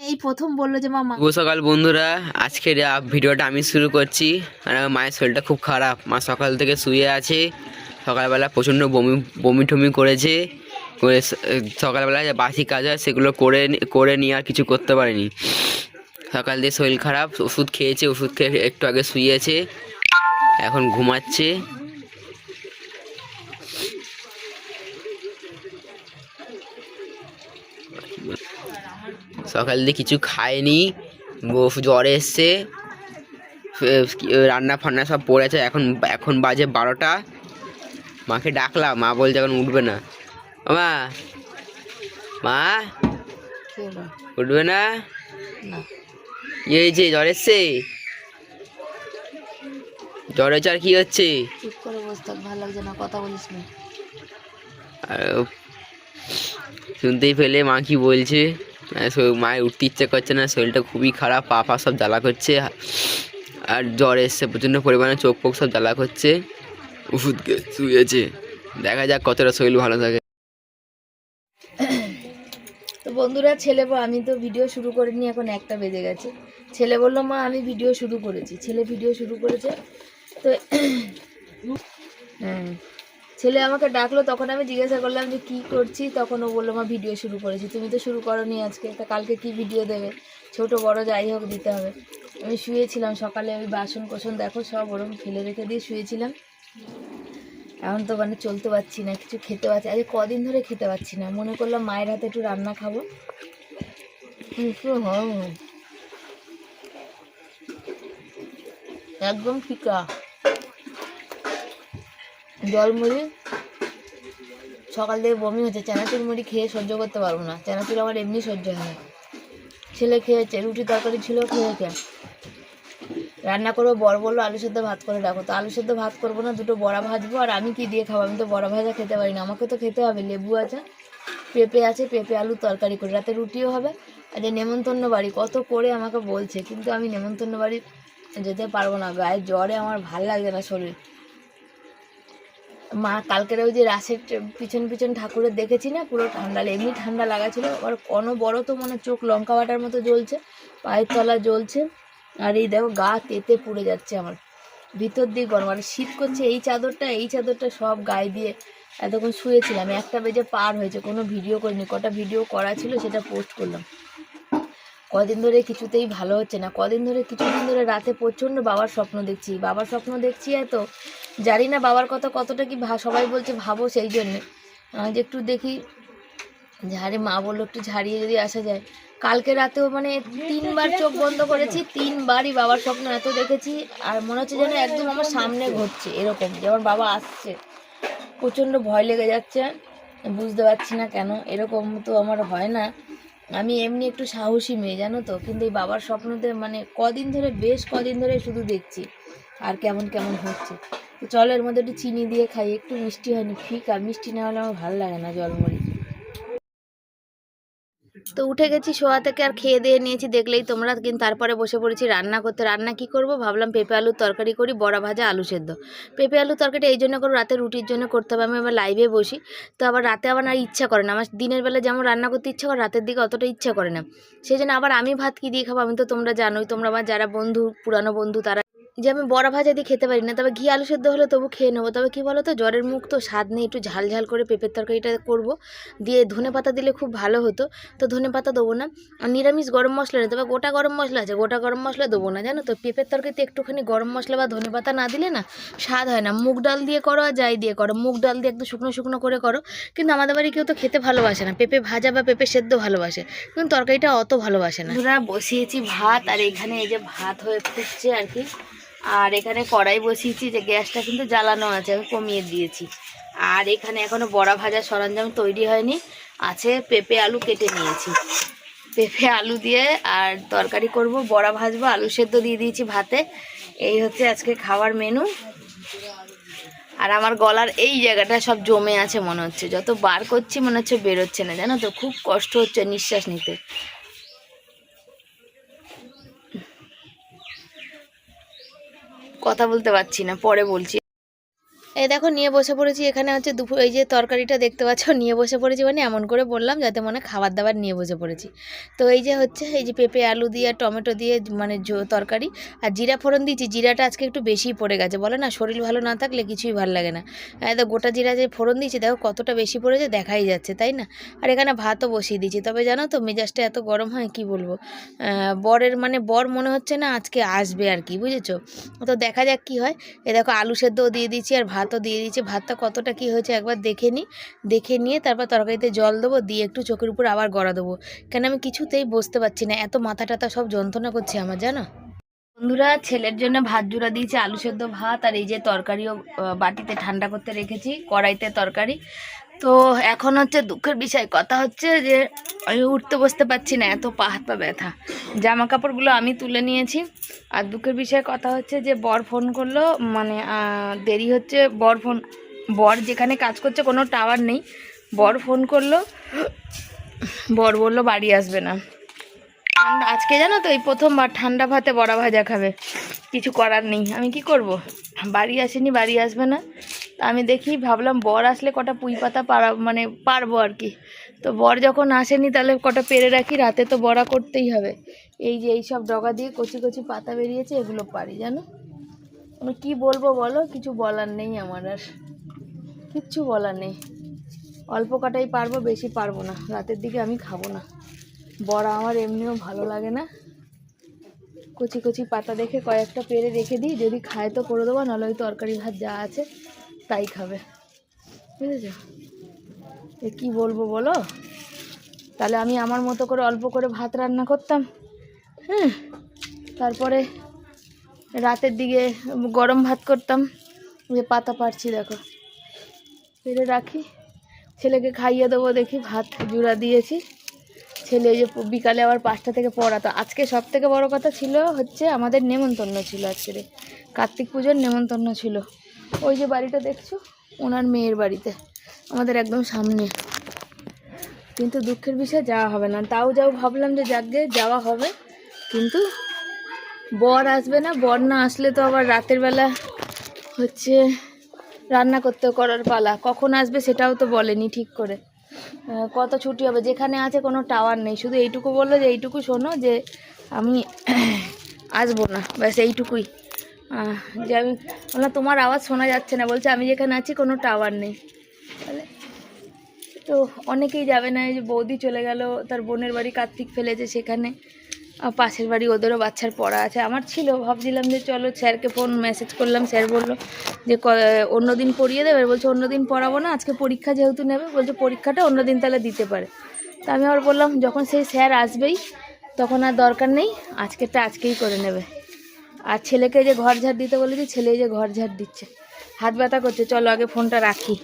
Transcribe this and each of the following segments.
এই প্রথম বলল যে, মামা। শুভ বন্ধুরা। আজকের ভিডিওটা আমি শুরু করছি। আর মায়ের শরীরটা খুব খারাপ। মা সকাল থেকে শুয়ে আছে। সকালবেলা প্রচণ্ড বমি বমি টমি করেছে। করে স- সকালবেলা যে বাসি কাজ হয়, সেগুলো করে করে নিয়ে আর কিছু করতে পারেনি। সকাল দিয়ে শরীর খারাপ। ওষুধ খেয়েছে, ওষুধ খেয়ে একটু আগে শুয়েছে। এখন ঘুমাচ্ছে। সকাল দিয়ে কিছু খায়নি জ্বর এসছে রান্না ফান্না সব পড়েছে এখন এখন বাজে বারোটা মাকে ডাকলাম মা বলছে এখন উঠবে না। মা মা উঠবে না? কি হয়েছে? জ্বর এসছে? জ্বর হয়েছে আর কি হচ্ছে? চুপ করে বসে থাক ভালো লাগছে না কথা বলিস না। আর শুনতেই পেলে মা কি বলছে? মায়ের উঠতে ইচ্ছে করছে না, শরীরটা খুবই খারাপ, পা পা সব জ্বালা করছে, আর জ্বর এসছে, প্রচণ্ড পরিমাণে চোখ ফোক সব জ্বালা করছে ওষুধ শুয়েছে। দেখা যাক কতটা শরীর ভালো থাকে। তো বন্ধুরা, ছেলে আমি তো ভিডিও শুরু করিনি, এখন একটা বেজে গেছে। ছেলে বলল, মা, আমি ভিডিও শুরু করেছি। ছেলে ভিডিও শুরু করেছে, তো হ্যাঁ। ছেলে আমাকে ডাকলো, তখন আমি জিজ্ঞাসা করলাম যে, কি করছি? তখন ও বলল, মা ভিডিও শুরু করেছি। তুমি তো শুরু করনি আজকে, তা কালকে কি ভিডিও দেবে? ছোট, বড়, যাই হোক, দিতে হবে। আমি শুয়েছিলাম, সকালে ওই বাসন কোসন দেখো, সব ওরম ফেলে রেখে দিয়ে শুয়েছিলাম। এখন তো মানে চলতে পারছি না, কিছু খেতে পারছি আজ কদিন ধরে খেতে পারছি না। মনে করলাম মায়ের হাতে একটু রান্না খাব। হয়? একদম ফিকা। জল মুড়ি সকাল থেকে বমি হচ্ছে, চানাচুর মুড়ি খেয়ে সহ্য করতে পারব না। চানাচুর আমার এমনি সহ্য হয় ছেলে খেয়েছে, রুটি তরকারি ছিল খেয়েছে রান্না করব, বর বলল আলু সেদ্ধ ভাত করে রাখো। তো আলু সেদ্ধ ভাত করব না, দুটো বড়া ভাজবো, আর আমি কি দিয়ে খাব? আমি তো বড়া ভাজা খেতে পারি না। আমাকে তো খেতে হবে, লেবু আছে, পেঁপে আছে, পেঁপে আলু তরকারি করে। রাতে রুটিও হবে, আর যে নেমন্তন্ন বাড়ি, কত করে আমাকে বলছে, কিন্তু আমি নেমন্তন্ন বাড়ি যেতে পারব না। গায়ে জ্বরে আমার ভালো লাগছে না শরীর। মা, কালকের ওই যে রাসের পিছন পিছন ঠাকুরের দেখেছি না? পুরো ঠান্ডা এমনি ঠান্ডা লাগা ছিল। আর কোনো বড় তো মনে চোখ লঙ্কা বাটার মতো জ্বলছে, পায়ের তলা জ্বলছে। আর এই দেখো, গা তেতে পুড়ে যাচ্ছে আমার। ভিতর দিয়ে গরম। আর শীত করছে এই চাদরটা এই চাদরটা সব গায়ে দিয়ে এতক্ষণ শুয়েছিলাম। একটা বেজে পার হয়েছে, কোনো ভিডিও করিনি। কটা ভিডিও করা ছিল সেটা পোস্ট করলাম। কদিন ধরে কিছুতেই ভালো হচ্ছে না। কদিন ধরে, কিছুদিন ধরে রাতে প্রচণ্ড বাবার স্বপ্ন দেখছি। বাবার স্বপ্ন দেখছি এত জানি না বাবার কথা কতটা কি সবাই বলছে ভাবো সেই জন্যে। যে একটু দেখি। ঝাড়ে মা বলল একটু ঝাড়িয়ে যদি আসা যায়। কালকে রাতেও মানে তিনবার চোখ বন্ধ করেছি, তিনবারই বাবার স্বপ্ন এত দেখেছি, আর মনে হচ্ছে যেন একদম আমার সামনে ঘটছে এরকম যেমন বাবা আসছে। প্রচণ্ড ভয় লেগে যাচ্ছে, বুঝতে পারছি না কেন, এরকম তো আমার হয় না। আমি এমনি একটু সাহসী মেয়ে, জানো তো, কিন্তু এই বাবার স্বপ্নতে মানে কদিন ধরে, বেশ কদিন ধরে শুধু দেখছি, আর কেমন কেমন হচ্ছে। তো মধ্যে একটু চিনি দিয়ে খাই, একটু মিষ্টি হয়নি ফিকা মিষ্টি না হলে আমার ভালো লাগে না জলমুড়ি তো উঠে গেছি শোয়া থেকে আর খেয়ে দিয়ে নিয়েছি, দেখলেই তোমরা কিন্তু তারপরে বসে পড়েছি রান্না করতে। রান্না কি করব? ভাবলাম পেঁপে আলুর তরকারি করি, বড়া ভাজা, আলু সেদ্ধ। পেঁপে আলুর তরকারিটা এই জন্য করব, রাতে রুটির জন্য করতে হবে। আমি আবার লাইভে বসি, তো আবার রাতে আবার আর ইচ্ছা করে না। আমার দিনের বেলা যেমন রান্না করতে ইচ্ছা করে, রাতের দিকে অতটা ইচ্ছা করে না। সেই জন্য আবার আমি ভাত কি দিয়ে খাব? আমি তো তোমরা জানোই, তোমরা আমার যারা বন্ধু, পুরানো বন্ধু, তারা যে আমি বড়া ভাজা দিয়ে খেতে পারি না, তবে ঘি আলু সেদ্ধ হলে তবু খেয়ে নেব। তবে কি বলো তো জ্বরের মুখ তো স্বাদ নেই, একটু ঝাল ঝাল করে পেঁপের তরকারিটা করব। দিয়ে ধনে পাতা দিলে খুব ভালো হতো। তো ধনে পাতা দেবো না। আর নিরামিষ গরম মশলা নেই, তবে গোটা গরম মশলা আছে, গোটা গরম মশলা দেবো না, জানো তো? পেঁপের তরকারিতে একটুখানি গরম মশলা বা ধনে পাতা না দিলে না স্বাদ হয় না। মুগ ডাল দিয়ে করো আর যাই দিয়ে করো। মুগ ডাল দিয়ে একটু শুকনো শুকনো করে করো। কিন্তু আমাদের বাড়ি কেউ তো খেতে ভালোবাসে না। পেঁপে ভাজা বা পেঁপে সেদ্ধ ভালোবাসে। কিন্তু তরকারিটা অত ভালোবাসে না। বসিয়েছি ভাত, আর এখানে এই যে ভাত হয়ে ফুটছে আর কি। আর এখানে কড়াই বসিয়েছি, যে গ্যাসটা কিন্তু জ্বালানো আছে, আমি কমিয়ে দিয়েছি। আর এখানে এখনও বড়া ভাজার সরঞ্জাম তৈরি হয়নি, আছে পেঁপে আলু কেটে নিয়েছি। পেঁপে আলু দিয়ে আর তরকারি করব, বড়া ভাজবো, আলু সেদ্ধ দিয়ে দিয়েছি ভাতে। এই হচ্ছে আজকে খাওয়ার মেনু আর আমার গলার এই জায়গাটা সব জমে আছে মনে হচ্ছে, যত বার করছি মনে হচ্ছে বেরোচ্ছে না, জানো তো? খুব কষ্ট হচ্ছে নিঃশ্বাস নিতে। কথা বলতে পারছি না পরে বলছি। এই দেখো, নিয়ে বসে পড়েছি। এখানে হচ্ছে দুপুর এই যে তরকারিটা দেখতে পাচ্ছ, নিয়ে বসে পড়েছি মানে এমন করে বললাম যাতে মনে খাবার দাবার নিয়ে বসে পড়েছি। তো এই যে হচ্ছে, এই যে পেঁপে, আলু দিয়ে, টমেটো দিয়ে মানে তরকারি আর জিরা ফোড়ন দিয়েছি। জিরাটা আজকে একটু বেশিই পড়ে গেছে। বলে না, শরীর ভালো না থাকলে কিছুই ভালো লাগে না। দেখো, গোটা জিরা যে ফোড়ন দিয়েছি, দেখো কতটা বেশি পড়েছে, দেখাই যাচ্ছে, তাই না? আর এখানে ভাতও বসিয়ে দিয়েছি। তবে জানো তো, মেজাজটা এত গরম হয়, কি বলব? বরের মানে বর মনে হচ্ছে না আজকে আসবে আর কি, বুঝেছ? তো দেখা যাক কি হয়। এ দেখো, আলু সেদ্ধও দিয়ে দিয়েছি আর ভাতও দিয়ে দিয়েছি। ভাতটা কতটা কি হয়েছে একবার দেখে নিই দেখে নিয়ে তারপর তরকারিতে জল দেবো, দিয়ে একটু চোখের উপর আবার গড়া দেবো। কেন আমি কিছুতেই বসতে পারছি না, এত মাথা টাথা সব যন্ত্রণা করছে আমার, জানো? বন্ধুরা, ছেলের জন্য ভাত জুড়া দিয়েছি, আলু সেদ্ধ ভাত, আর এই যে তরকারিও বাটিতে ঠান্ডা করতে রেখেছি, কড়াইতে তরকারি। তো এখন হচ্ছে দুঃখের বিষয়। কথা হচ্ছে যে, আমি উঠতে বসতে পারছি না, এত পা হাত পা ব্যথা। জামা কাপড়গুলো আমি তুলে নিয়েছি। আর দুঃখের বিষয় কথা হচ্ছে যে, বর ফোন করল মানে দেরি হচ্ছে, বর ফোন বর যেখানে কাজ করছে কোনো টাওয়ার নেই। বর ফোন করল, বর বলল বাড়ি আসবে না। আজকে জানো তো এই প্রথমবার ঠান্ডা ভাতে বড়া ভাজা খাবে। কিছু করার নেই, আমি কি করব? বাড়ি আসেনি, বাড়ি আসবে না। আমি দেখি ভাবলাম বর আসলে কটা পুঁই পাতা পারা মানে পারব আর কি। তো বর যখন আসেনি তাহলে কটা পেরে রাখি, রাতে তো বড়া করতেই হবে। এই যে এই সব ডগা দিয়ে কচি কচি পাতা বেরিয়েছে, এগুলো পারি, জানো? আমি কি বলব বলো? কিছু বলার নেই আমার আর। কিচ্ছু বলার নেই। অল্প কটাই পারব, বেশি পারব না। রাতের দিকে আমি খাব না। বড়া আমার এমনিও ভালো লাগে না। কচি কচি পাতা দেখে কয়েকটা পেরে রেখে দিই। যদি খায় তো করে দেবো, নাহলে ওই তরকারি ভাত যা আছে তাই খাবে। বুঝেছ? কী বলব বলো? তাহলে আমি আমার মতো করে অল্প করে ভাত রান্না করতাম হ্যাঁ তারপরে রাতের দিকে গরম ভাত করতাম, যে পাতা পারছি দেখো। পেরে রাখি, ছেলেকে খাইয়ে দেবো দেখি, ভাত জুড়া দিয়েছি। ছেলে যে বিকালে আবার পাঁচটা থেকে পড়াতো আজকে সব থেকে বড় কথা ছিল হচ্ছে আমাদের নেমন্তন্ন ছিল আজকে কার্তিক পুজোর নেমন্তন্ন ছিল। ওই যে বাড়িটা দেখছ? ওনার মেয়ের বাড়িতে, আমাদের একদম সামনে। কিন্তু দুঃখের বিষয়, যাওয়া হবে না। তাও যাও ভাবলাম যে যাকে যাওয়া হবে। কিন্তু বর আসবে না। বর না আসলে তো আবার রাতের বেলা হচ্ছে রান্না করতে করার পালা। কখন আসবে সেটাও তো বলেনি ঠিক করে। কত ছুটি হবে? যেখানে আছে কোনো টাওয়ার নেই। শুধু এইটুকু বলল যে, এইটুকু শোনো যে, আমি আসব না। ব্যাস, এইটুকুই। যে আমি বললাম তোমার আওয়াজ শোনা যাচ্ছে না, বলছে আমি যেখানে আছি কোনো টাওয়ার নেই। তো অনেকেই যাবে না যে বৌদি চলে গেল, তার বোনের বাড়ি কার্তিক ফেলেছে সেখানে পাশের বাড়ি ওদেরও বাচ্চার পড়া আছে। আমার ছিল, ভাবছিলাম যে চলো স্যারকে ফোন মেসেজ করলাম, স্যার বলল যে অন্য দিন পড়িয়ে দেবে? বলছে, অন্য দিন পড়াবো না, আজকে পরীক্ষা যেহেতু নেবে। বলছে, পরীক্ষাটা অন্য দিন তাহলে দিতে পারে। তা আমি আবার বললাম, যখন সেই স্যার আসবেই, তখন আর দরকার নেই, আজকেরটা আজকেই করে নেবে। আর ছেলেকে যে ঘর ঝাড় দিতে বলেছি, ছেলে যে ঘর ঝাড় দিচ্ছে। হাত ব্যথা করছে, চলো আগে ফোনটা রাখি।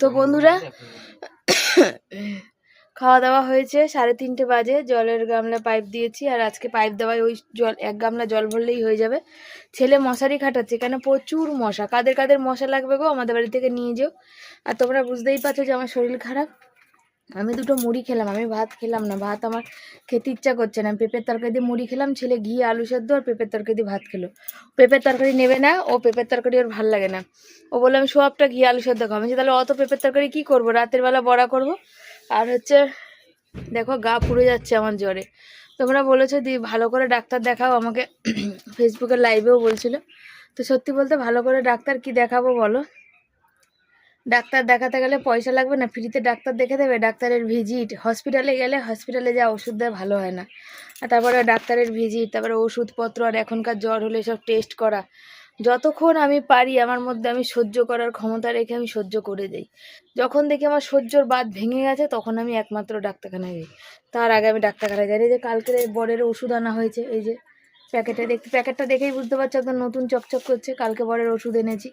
তো বন্ধুরা খাওয়া দাওয়া হয়েছে, সাড়ে তিনটে বাজে, জলের গামলা পাইপ দিয়েছি, আর আজকে পাইপ দেওয়ায় ওই জল, এক গামলা জল ভরলেই হয়ে যাবে। ছেলে মশারি খাটাচ্ছে, কেন প্রচুর মশা, কাদের কাদের মশা লাগবে গো আমাদের বাড়ি থেকে নিয়ে যেও। আর তোমরা বুঝতেই পারছ যে আমার শরীর খারাপ। আমি দুটো মুড়ি খেলাম, আমি ভাত খেলাম না, ভাত আমার খেতে ইচ্ছা করছে না। পেঁপের তরকারি দিয়ে মুড়ি খেলাম, ছেলে ঘি, আলু সেদ্ধ আর পেঁপের তরকারি দিয়ে ভাত খেলো। পেঁপের তরকারি নেবে না, ও পেঁপের তরকারি ওর ভালো লাগে না। ও বলল, আমি সবটা ঘি, আলু সেদ্ধ খাব। আমি তাহলে অত পেঁপের তরকারি কী করব? রাতের বেলা বড়া করব? আর হচ্ছে, দেখো গা পুড়ে যাচ্ছে আমার জ্বরে। তোমরা বলেছ দি, ভালো করে ডাক্তার দেখাও। আমাকে ফেসবুকের লাইভেও বলছিল। তো সত্যি বলতে ভালো করে ডাক্তার কি দেখাবো বলো? ডাক্তার দেখাতে গেলে পয়সা লাগবে না, ফ্রিতে ডাক্তার দেখে দেবে, ডাক্তারের ভিজিট হসপিটালে গেলে হসপিটালে যা ওষুধ দেয় ভালো হয় না। আর তারপরে ডাক্তারের ভিজিট তারপরে ওষুধপত্র আর এখনকার জ্বর হলে সব টেস্ট করা। যতক্ষণ আমি পারি আমার মধ্যে আমি সহ্য করার ক্ষমতা রেখে আমি সহ্য করে যাই যখন দেখি আমার সহ্যর বাদ ভেঙে গেছে, তখন আমি একমাত্র ডাক্তারখানায় যাই। তার আগে আমি ডাক্তারখানায় যাই। এই যে কালকের এই বরের ওষুধ আনা হয়েছে, এই যে প্যাকেটে দেখতে, প্যাকেটটা দেখেই বুঝতে পারছ একদম নতুন চকচক করছে, কালকে বরের ওষুধ এনেছি।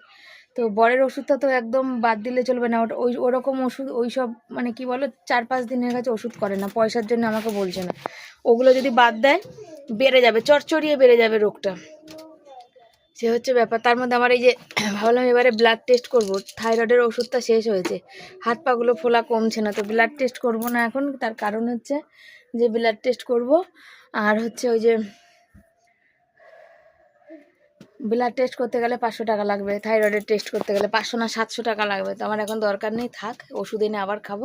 তো বরের ওষুধটা তো একদম বাদ দিলে চলবে না। ওটা ওই ওরকম ওষুধ ওই সব মানে কি বলো চার পাঁচ দিনের কাছে ওষুধ করে না, পয়সার জন্য আমাকে বলছে না। ওগুলো যদি বাদ দেয়, বেড়ে যাবে চরচরিয়ে বেড়ে যাবে রোগটা। সে হচ্ছে ব্যাপার। তার মধ্যে আমার এই যে, ভাবলাম এবারে ব্লাড টেস্ট করব। থাইরয়েডের ওষুধটা শেষ হয়েছে। হাত পাগুলো ফোলা কমছে না, তো ব্লাড টেস্ট করব না এখন। তার কারণ হচ্ছে যে ব্লাড টেস্ট করব। আর হচ্ছে ওই যে ব্লাড টেস্ট করতে গেলে পাঁচশো টাকা লাগবে থাইরয়েডের টেস্ট করতে গেলে পাঁচশো না সাতশো টাকা লাগবে। তো আমার এখন দরকার নেই, থাক, ওষুধ এনে আবার খাব।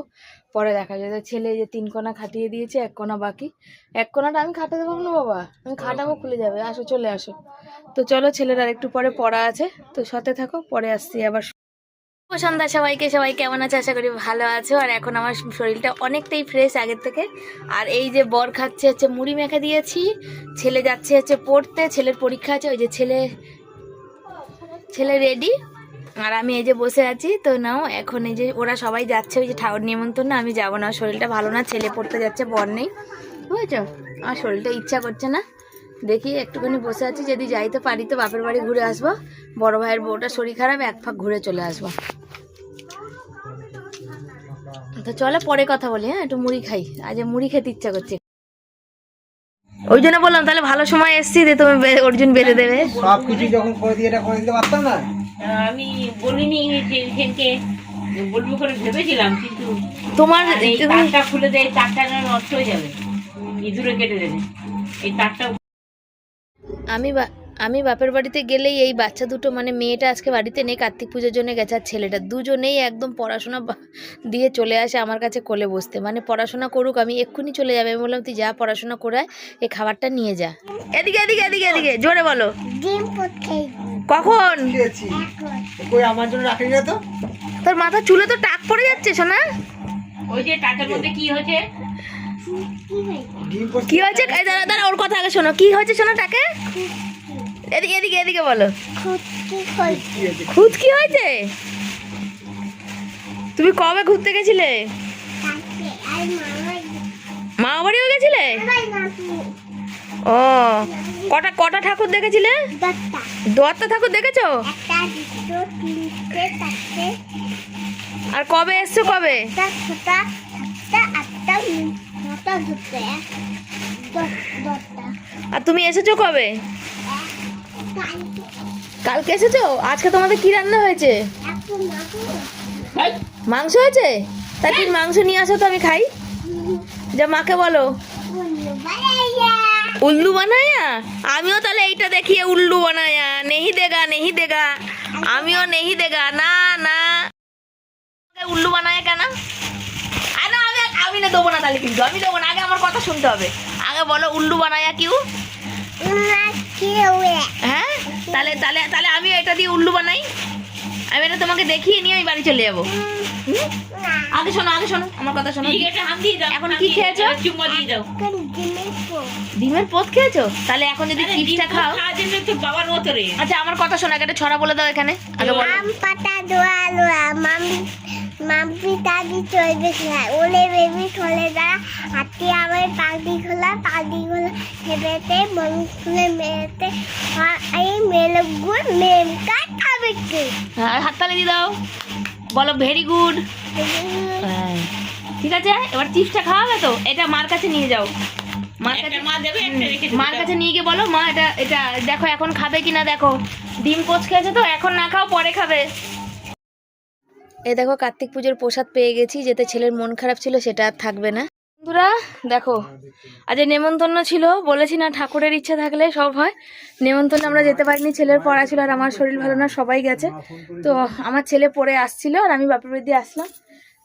পরে দেখা যাবে। ছেলে যে তিন কোনা খাটিয়ে দিয়েছে, এক কোনা বাকি। এক কোনাটা আমি খাটাতে পারব না, বাবা। আমি খাটাবো, খুলে যাবে। আসো, চলে আসো। তো চলো, ছেলের আর একটু পরে পড়া আছে। তো সাথে থাকো, পরে আসছি আবার। সন্ধ্যা, সবাইকে, সবাই কেমন আছে? আশা করি ভালো আছো। আর এখন আমার শরীরটা অনেকটাই ফ্রেশ আগের থেকে। আর এই যে বর খাচ্ছে, হচ্ছে মুড়ি মেখে দিয়েছি। ছেলে যাচ্ছে, হচ্ছে পড়তে। ছেলের পরীক্ষা আছে, ওই যে ছেলে ছেলে রেডি আর আমি এই যে বসে আছি, তো নাও, এখন এই যে ওরা সবাই যাচ্ছে, ওই যে ঠাকুর নিমন্ত্রণ না আমি যাব না। শরীরটা ভালো না, ছেলে পড়তে যাচ্ছে, বর নেই। বুঝেছ? আমার শরীরটা ইচ্ছা করছে না। দেখি, একটুখানি বসে আছি, যদি যাইতে পারি তো বাপের বাড়ি ঘুরে আসব। বড় ভাইয়ের বউটা শরীর খারাপ, এক ফাঁক ঘুরে চলে আসব। তো চলে পরে কথা বলি হ্যাঁ? একটু মুড়ি খাই। আজ মুড়ি খেতে ইচ্ছা করছে। ওই জন্য বললাম তাহলে ভালো সময় এসছি যে তুমি অর্জুন বেঁধে দেবে। সব কিছু যখন করে দিয়ে এটা করে দিতে পারতাম না? আমি বলিনি যে সেনকে বলব করে ভেবেছিলাম কিন্তু তোমার এই তারটা খুলে দেয় তারটা নষ্ট হয়ে যাবে। ইঁদুরে কেটে দেবে। এই তারটা আমি বা- আমি বাপের বাড়িতে গেলেই এই বাচ্চা দুটো মানে মেয়েটা আজকে বাড়িতে নেই কার্তিক পুজোর জন্য গেছে আর ছেলেটা। দুজনেই একদম পড়াশোনা দিয়ে চলে আসে আমার কাছে কোলে বসতে। মানে পড়াশোনা করুক আমি এক্ষুনি চলে যাবে। আমি বললাম তুই যা পড়াশোনা করায় আয়, এই খাবারটা নিয়ে যা। এদিকে এদিকে এদিকে এদিকে জোরে বলো। কখন? আমার জন্য রাখেনি না তো? তোর মাথা চুলে তো টাক পড়ে যাচ্ছে শোনা ওই যে টাকার মধ্যে কি হয়েছে? কি হয়েছে? এই দাঁড়া দাঁড়া ওর কথা আগে শোনো। কি হয়েছে শোনো টাকে? এদিকে এদিকে এদিকে বলো। খুদ কি হয়েছে? তুমি কবে ঘুরতে গেছিলে? মা বাড়িও গেছিলে? ও কটা কটা ঠাকুর দেখেছিলে? দশটা। ঠাকুর দেখেছ? আর কবে এসছো কবে? আর তুমি এসেছ কবে? কালকে এসেছ? আজকে তোমাদের কি রান্না হয়েছে? মাংস হয়েছে? তা কি মাংস নিয়ে আসো তো আমি খাই। যা মাকে বলো। উল্লু বানায়া? আমিও তাহলে এইটা দেখিয়ে উল্লু বানায়া। নেহি দেগা নেহি দেগা। আমিও নেহি দেগা। না না। উল্লু বানায়া কেন? আর না আমি আমি না দেবো না তাহলে কিন্তু। আমি দেবো না। আগে আমার কথা শুনতে হবে। আগে বলো উল্লু বানায়া কেউ? হ্যাঁ? তাহলে তাহলে তাহলে আমি এটা দিয়ে উল্লু বানাই। আমি এটা তোমাকে দেখিয়ে নিয়ে আমি বাড়ি চলে যাব। আগে শোনো আগে শোনো আমার কথা শোনো। এখন কি খেয়েছো? ডিমের পোত খেয়েছো? তাহলে এখন যদি চিপসটা খাও। বাবার মতো রে। আচ্ছা আমার কথা শোনা একটা ছড়া বলে দাও এখানে। আগে বলো। আম পাতা দোয়া লোয়া মামি মাম্পি দাদি চলবে খায় ওলে বেবি ঠলে দ্বারা হাতি আমার পাগড়ি খোলা পাগড়ি খোলা হেবেতে মমি খুলে মেয়েতে এই মেলগুন মেম কাট খাবে কে? হ্যাঁ হাততালি দিয়ে দাও। বলো ভেরি গুড ঠিক আছে এবার চিপসটা খাওয়াবে তো? এটা মার কাছে নিয়ে যাও। মার কাছে মা দেবে একটা রেখে দেবে মার কাছে নিয়ে গিয়ে বলো মা এটা এটা দেখো এখন খাবে কিনা দেখো। ডিম পোচ খেয়েছে তো এখন না খাও পরে খাবে। এই দেখো, কার্তিক পুজোর প্রসাদ পেয়ে গেছি, যেতে ছেলের মন খারাপ ছিল, সেটা আর থাকবে না। বন্ধুরা, দেখো, আজ নেমন্তন্ন ছিল, বলেছি না ঠাকুরের ইচ্ছা থাকলে সব হয়। নেমন্তন্ন আমরা যেতে পারিনি, ছেলের পড়া ছিল আর আমার শরীর ভালো না, সবাই গেছে। তো আমার ছেলে পড়ে আসছিল আর আমি বাপের বাড়ি দিয়ে আসলাম।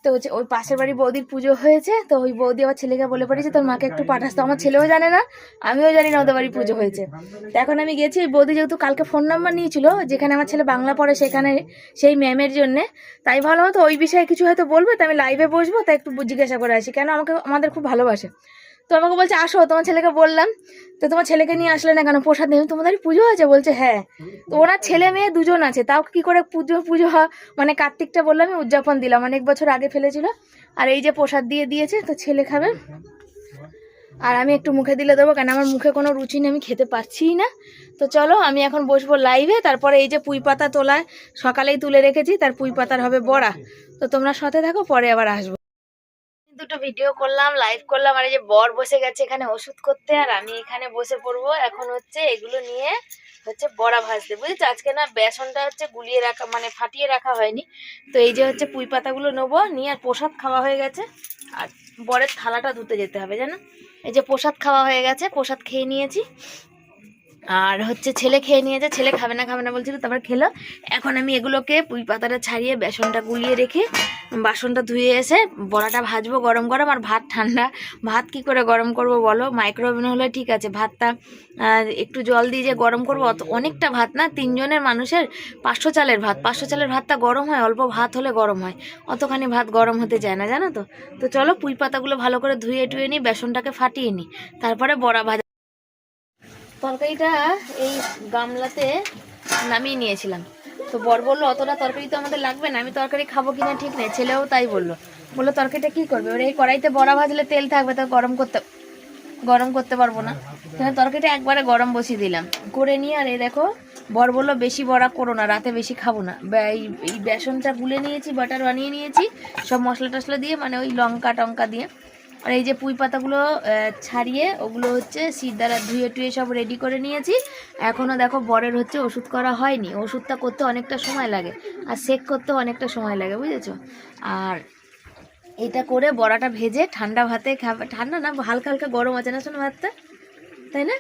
তো হচ্ছে ওই পাশের বাড়ি বৌদির পুজো হয়েছে, তো ওই বৌদি আমার ছেলেকে বলে পাঠিয়েছে, তোর মাকে একটু পাঠাস। তো আমার ছেলেও জানে না, আমিও জানি না ওদের বাড়ি পুজো হয়েছে। তো এখন আমি গেছি, ওই বৌদি যেহেতু কালকে ফোন নাম্বার নিয়েছিল, যেখানে আমার ছেলে বাংলা পড়ে সেখানে, সেই ম্যামের জন্যে, তাই ভালো হতো ওই বিষয়ে কিছু হয়তো বলবে, তো আমি লাইভে বসবো, তাই একটু জিজ্ঞাসা করে আসি। কেন আমাকে, আমাদের খুব ভালোবাসে। তো আমাকে বলছে, আসো, তোমার ছেলেকে বললাম। তো তোমার ছেলেকে নিয়ে আসলে না কেন? প্রসাদ নেই তোমাদের পুজো হয়েছে বলছে হ্যাঁ। তো ওনার ছেলে মেয়ে দুজন আছে। তাও কি করে পুজো পুজো মানে কার্তিকটা বললাম আমি উদযাপন দিলাম। অনেক বছর আগে ফেলেছিল। আর এই যে প্রসাদ দিয়ে দিয়েছে, তো ছেলে খাবে। আর আমি একটু মুখে দিলে দেবো, কেন আমার মুখে কোনো রুচি নেই, আমি খেতে পারছিই না। তো চলো, আমি এখন বসবো লাইভে তারপরে এই যে পুঁই পাতা তোলায়, সকালেই তুলে রেখেছি, তার পুঁই পাতার হবে বড়া। তো তোমরা সাথে থাকো, পরে আবার আসব। দুটো ভিডিও করলাম লাইভ করলাম, আর এই যে বর বসে গেছে এখানে ওষুধ করতে, আর আমি এখানে বসে পড়ব। এখন হচ্ছে এগুলো নিয়ে হচ্ছে বড়া ভাজতে। বুঝেছ? আজকে না বেসনটা হচ্ছে গুলিয়ে রাখা মানে ফাটিয়ে রাখা হয়নি। তো এই যে হচ্ছে পুঁই পাতাগুলো নেব, নিয়ে আর প্রসাদ খাওয়া হয়ে গেছে। আর বরের থালাটা ধুতে যেতে হবে, জানো? এই যে প্রসাদ খাওয়া হয়ে গেছে, প্রসাদ খেয়ে নিয়েছি। আর হচ্ছে ছেলে খেয়ে নিয়েছে, ছেলে খাবে না খাবে না বলছিল, তারপর খেলো। এখন আমি এগুলোকে পুঁই পাতাটা ছাড়িয়ে বেসনটা গুলিয়ে রেখে বাসনটা ধুয়ে এসে বড়াটা ভাজবো গরম গরম আর ভাত ঠান্ডা। ভাত কি করে গরম করব বলো? মাইক্রোওভেন হলে ঠিক আছে, ভাতটা একটু জল দিয়ে যে গরম করব, অত অনেকটা ভাত না, তিনজনের মানুষের পাঁচশো চালের ভাত। পাঁচশো চালের ভাতটা গরম হয়, অল্প ভাত হলে গরম হয়। অতখানি ভাত গরম হতে যায় না, জানো তো? তো চলো পুঁই পাতাগুলো ভালো করে ধুয়ে টুয়ে নিই, বেসনটাকে ফাটিয়ে নিই। তারপরে বড়া ভাজা তরকারিটা এই গামলাতে নামিয়ে নিয়েছিলাম। তো বর বলল, অতটা তরকারি তো আমাদের লাগবে না, আমি তরকারি খাব কিনা ঠিক নেই। ছেলেও তাই বলল। বলল, তরকারিটা কি করবে? ওর এই কড়াইতে বড়া ভাজলে তেল থাকবে, তো গরম করতে গরম করতে পারব না। তাহলে তরকারিটা একবারে গরম বসিয়ে দিলাম। করে নিয়ে, আর এই দেখো, বর বলল, বেশি বড়া করো না, রাতে বেশি খাব না। এই বেসনটা গুলে নিয়েছি, বাটার বানিয়ে নিয়েছি, সব মশলা টশলা দিয়ে মানে ওই লঙ্কা টঙ্কা দিয়ে। আর এই যে পুঁই পাতাগুলো ছাড়িয়ে ওগুলো হচ্ছে শীত দ্বারা ধুয়ে টুয়ে সব রেডি করে নিয়েছি। এখনও দেখো বরের হচ্ছে ওষুধ করা হয়নি। ওষুধটা করতে অনেকটা সময় লাগে আর সেক করতে অনেকটা সময় লাগে, বুঝেছ? আর এটা করে বড়াটা ভেজে ঠান্ডা ভাতে খাবে। ঠান্ডা না, হালকা হালকা গরম আছে না শোনো ভাতটা? তাই না?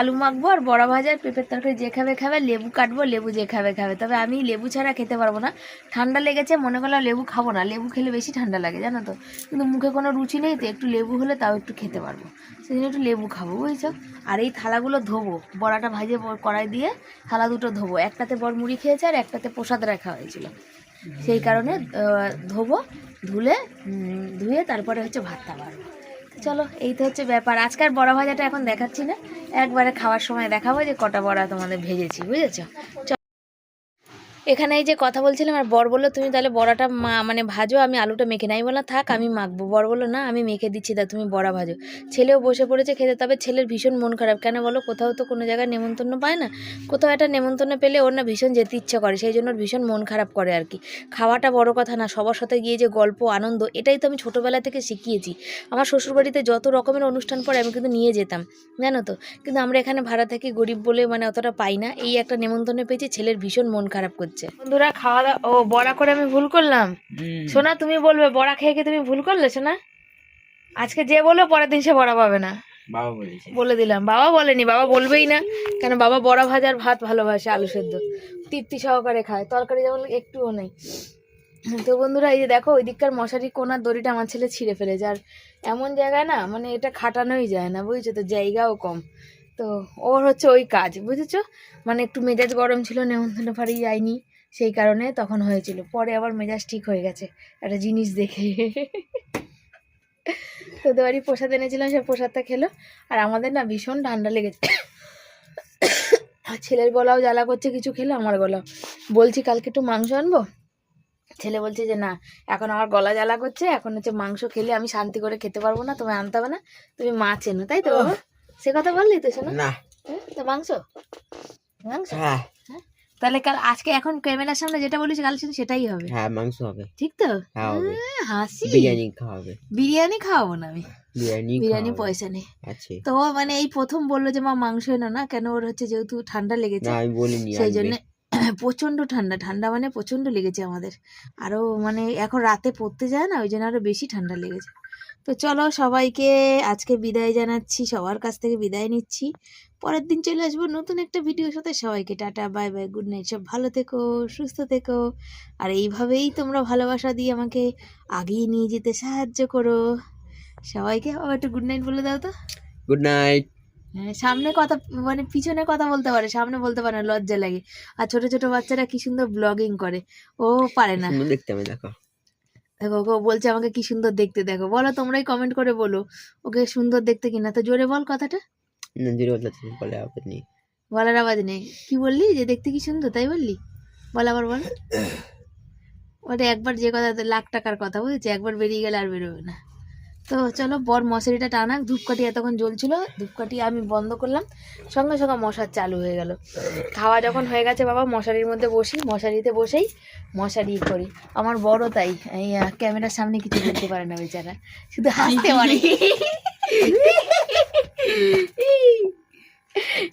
আলু মাখবো আর বড়া ভাজা আর পেঁপের তরকারি যে খাবে খাবে, লেবু কাটবো, লেবু যে খাবে খাবে। তবে আমি লেবু ছাড়া খেতে পারব না। ঠান্ডা লেগেছে, মনে করলাম লেবু খাব না। লেবু খেলে বেশি ঠান্ডা লাগে, জানো তো? কিন্তু মুখে কোনো রুচি নেই, তো একটু লেবু হলে তাও একটু খেতে পারব। সেদিন একটু লেবু খাব, বুঝছ? আর এই থালাগুলো ধোবো, বড়াটা ভাজে কড়াই দিয়ে থালা দুটো ধোবো। একটাতে বর মুড়ি খেয়েছে আর একটাতে প্রসাদ রাখা হয়েছিল। সেই কারণে ধোবো, ধুলে ধুয়ে তারপরে হচ্ছে ভাতটা বাড়বো। চলো, এই তো হচ্ছে ব্যাপার। আজকাল বড়া ভাজাটা এখন দেখাচ্ছি না। একবারে খাওয়ার সময় দেখাবো যে কটা বড়া তোমাদের ভেজেছি, বুঝেছ? এখানে এই যে কথা বলছিলাম, আর বর বলল, তুমি তাহলে বড়াটা মা মানে ভাজো, আমি আলুটা মেখে নাই। বললাম, থাক, আমি মাখবো। বর বলল, না, আমি মেখে দিচ্ছি দা তুমি বড়া ভাজো। ছেলেও বসে পড়েছে খেতে, তবে ছেলের ভীষণ মন খারাপ। কেন বলো, কোথাও তো কোনো জায়গায় নেমন্তন্ন পায় না। কোথাও একটা নেমন্তন্ন পেলে ওর না ভীষণ যেতে ইচ্ছে করে, সেই জন্য ভীষণ মন খারাপ করে আর কি। খাওয়াটা বড় কথা না, সবার সাথে গিয়ে যে গল্প, আনন্দ, এটাই তো আমি ছোটোবেলা থেকে শিখিয়েছি। আমার শ্বশুরবাড়িতে যত রকমের অনুষ্ঠান পড়ে, আমি কিন্তু নিয়ে যেতাম, জানো তো? কিন্তু আমরা এখানে ভাড়া থাকি গরিব বলে মানে অতটা পাই না। এই একটা নেমন্তন্ন পেয়েছি, ছেলের ভীষণ মন খারাপ করছে বন্ধুরা খাওয়া দাওয়া ও বড়া করে আমি ভুল করলাম? সোনা তুমি বলবে বড়া খেয়ে কি তুমি ভুল করলে সোনা? আজকে যে বলবে পরের দিন সে বড়া পাবে না। বাবা বলেছে। বলে দিলাম। বাবা বলেনি বাবা বলবেই না। কেন বাবা বড়া ভাজার ভাত ভালোবাসে আলু সেদ্ধ। তৃপ্তি সহকারে খায়। তরকারি যেমন একটুও নেই। তো বন্ধুরা এই যে দেখো ওই দিককার মশারি কোনার দড়িটা আমার ছেলে ছিঁড়ে ফেলেছে। আর এমন জায়গায় না মানে এটা খাটানোই যায় না বুঝছ? তো জায়গাও কম। তো ওর হচ্ছে ওই কাজ, বুঝেছ? মানে একটু মেজাজ গরম ছিল, নেমন্তন্ন ফাড়ি যায়নি সেই কারণে তখন হয়েছিল। পরে আবার মেজাজ ঠিক হয়ে গেছে, একটা জিনিস দেখে। তোদের বাড়ি প্রসাদ এনেছিলাম, সে প্রসাদটা খেলো। আর আমাদের না ভীষণ ঠান্ডা লেগেছে। আর ছেলের গলাও জ্বালা করছে, কিছু খেলো, আমার গলাও। বলছি, কালকে একটু মাংস আনব? ছেলে বলছে যে, না, এখন আমার গলা জ্বালা করছে, এখন হচ্ছে মাংস খেলে আমি শান্তি করে খেতে পারব না তুমি আনতে হবে না, তুমি মাছ এনো, তাই তো বাবা? সে কথা বললি তো শোনো। না। তো মাংস? মাংস? হ্যাঁ। তাহলে কাল আজকে এখন ক্যামেরার সামনে যেটা বলিস কাল সেটা সেটাই হবে। হ্যাঁ মাংস হবে। ঠিক তো? হ্যাঁ, হাসি। বিরিয়ানি খাওয়াবে। বিরিয়ানি খাওয়াবো না আমি। বিরিয়ানি বিরিয়ানি পয়সা নেই। আছে। তো মানে এই প্রথম বলল যে মা মাংস এনো না কেন ওর হচ্ছে যেহেতু ঠান্ডা লেগেছে আমি বলিনি সেই জন্য প্রচণ্ড ঠান্ডা। ঠান্ডা মানে প্রচণ্ড লেগেছে আমাদের। আরও মানে এখন রাতে পড়তে যায় না ওই জন্য আরও বেশি ঠান্ডা লেগেছে। তো চলো সবাইকে আজকে বিদায় জানাচ্ছি সবার কাছ থেকে বিদায় নিচ্ছি। পরের দিন চলে আসব নতুন একটা ভিডিওর সাথে। সবাইকে tata bye bye good night সব ভালো থেকো সুস্থ থেকো। আর এইভাবেই তোমরা ভালোবাসা দিয়ে আমাকে আগিয়ে নিয়ে যেতে সাহায্য করো। সবাইকে আবার একটু গুড নাইট বলে দাও তো। গুড নাইট হ্যাঁ সামনে কথা মানে পিছনে কথা বলতে পারে সামনে বলতে পারে না লজ্জা লাগে। আর ছোট ছোট বাচ্চারা কি সুন্দর ব্লগিং করে। ও পারে না। দেখতে আমি দেখো। দেখো ওকে বলছে আমাকে কি সুন্দর দেখতে দেখো। বলো তোমরাই কমেন্ট করে বলো ওকে সুন্দর দেখতে কিনা। তো জোরে বল কথাটা। না জোরে বলতে বলে আবার নেই। বলার আওয়াজ নেই। কি বললি? যে দেখতে কি সুন্দর তাই বললি? বল আবার বল। ওটা একবার যে কথা লাখ টাকার কথা বুঝেছি? একবার বেরিয়ে গেলে আর বেরোবে না। তো চলো বর মশারিটা টানাক ধূপকাঠি এতক্ষণ জ্বলছিল ধূপকাঠি আমি বন্ধ করলাম সঙ্গে সঙ্গে মশার চালু হয়ে গেল। খাওয়া যখন হয়ে গেছে বাবা মশারির মধ্যে বসি মশারিতে বসেই মশারি করি। আমার বড় তাই এই ক্যামেরার সামনে কিছু বলতে পারে না বেচারা। শুধু হাসতে পারে।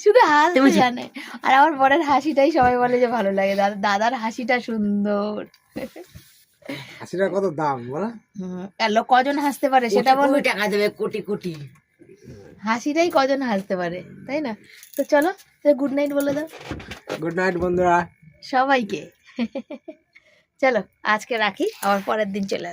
শুধু হাসতে জানে। আর আমার বরের হাসিটাই সবাই বলে যে ভালো লাগে দাদা দাদার হাসিটা সুন্দর। হাসিটার কত দাম বলো। লোক কজন হাসতে পারে সেটা বলো। টাকা দেবে কোটি কোটি। হাসিটাই কজন হাসতে পারে তাই না? তো চলো গুড নাইট বলে দাও। গুড নাইট বন্ধুরা। সবাইকে। চলো আজকে রাখি আবার পরের দিন চলে।